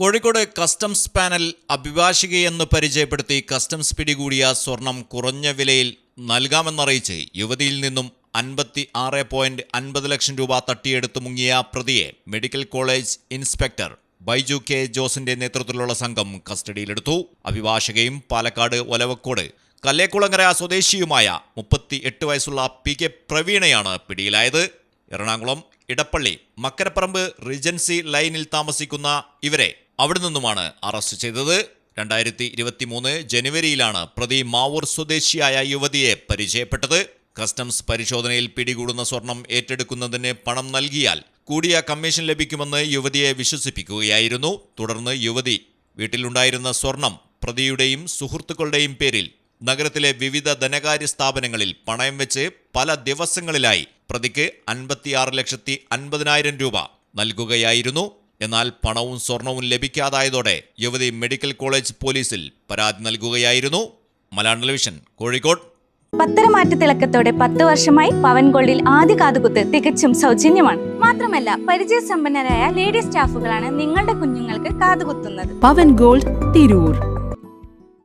Kozhikode customs panel അഭിഭാഷികയെന്ന് പരിചയപ്പെടുത്തി customs പിടികൂടിയ സ്വർണം കുറഞ്ഞ വിലയിൽ നൽകാമെന്നറിയിച്ച് യുവതിയിൽ നിന്നും അൻപത്തി ആറ് പോയിന്റ് അൻപത് ലക്ഷം രൂപ തട്ടിയെടുത്ത് മുങ്ങിയ പ്രതിയെ medical college inspector Baiju K ജോസിന്റെ നേതൃത്വത്തിലുള്ള സംഘം കസ്റ്റഡിയിലെടുത്തു. അഭിഭാഷകയും പാലക്കാട് ഒലവക്കോട് കല്ലേക്കുളങ്ങര സ്വദേശിയുമായ മുപ്പത്തി എട്ട് വയസ്സുള്ള പി കെ പ്രവീണയാണ് പിടിയിലായത്. എറണാകുളം ഇടപ്പള്ളി മക്കരപ്പറമ്പ് റിജൻസി ലൈനിൽ താമസിക്കുന്ന ഇവരെ അവിടെ നിന്നുമാണ് അറസ്റ്റ് ചെയ്തത്. രണ്ടായിരത്തി ഇരുപത്തി മൂന്ന് ജനുവരിയിലാണ് പ്രതി മാവൂർ സ്വദേശിയായ യുവതിയെ പരിചയപ്പെട്ടത്. കസ്റ്റംസ് പരിശോധനയിൽ പിടികൂടുന്ന സ്വർണം ഏറ്റെടുക്കുന്നതിന് പണം നൽകിയാൽ കൂടിയ കമ്മീഷൻ ലഭിക്കുമെന്ന് യുവതിയെ വിശ്വസിപ്പിക്കുകയായിരുന്നു. തുടർന്ന് യുവതി വീട്ടിലുണ്ടായിരുന്ന സ്വർണം പ്രതിയുടെയും സുഹൃത്തുക്കളുടെയും പേരിൽ നഗരത്തിലെ വിവിധ ധനകാര്യ സ്ഥാപനങ്ങളിൽ പണയം വെച്ച് പല ദിവസങ്ങളിലായി പ്രതിക്ക് അൻപത്തിയാറ് ലക്ഷത്തി അൻപതിനായിരം രൂപ നൽകുകയായിരുന്നു. എന്നാൽ പണവും സ്വർണവും ലഭിക്കാതായതോടെ യുവതി മെഡിക്കൽ കോളേജ് പോലീസിൽ പരാതി നൽകുകയായിരുന്നു. മലയാളം ടെലിവിഷൻ കോഴിക്കോട്. പത്തരമാറ്റ തിളക്കത്തോടെ പത്ത് വർഷമായി പവൻ ഗോൾഡിൽ ആദ്യ കാതുകുത്ത് തികച്ചും സൗജന്യമാണ്. മാത്രമല്ല പരിചയസമ്പന്നരായ ലേഡി സ്റ്റാഫുകളാണ് നിങ്ങളുടെ കുഞ്ഞുങ്ങൾക്ക് കാതുകുത്തുന്നത്. പവൻ ഗോൾഡ് തിരൂർ.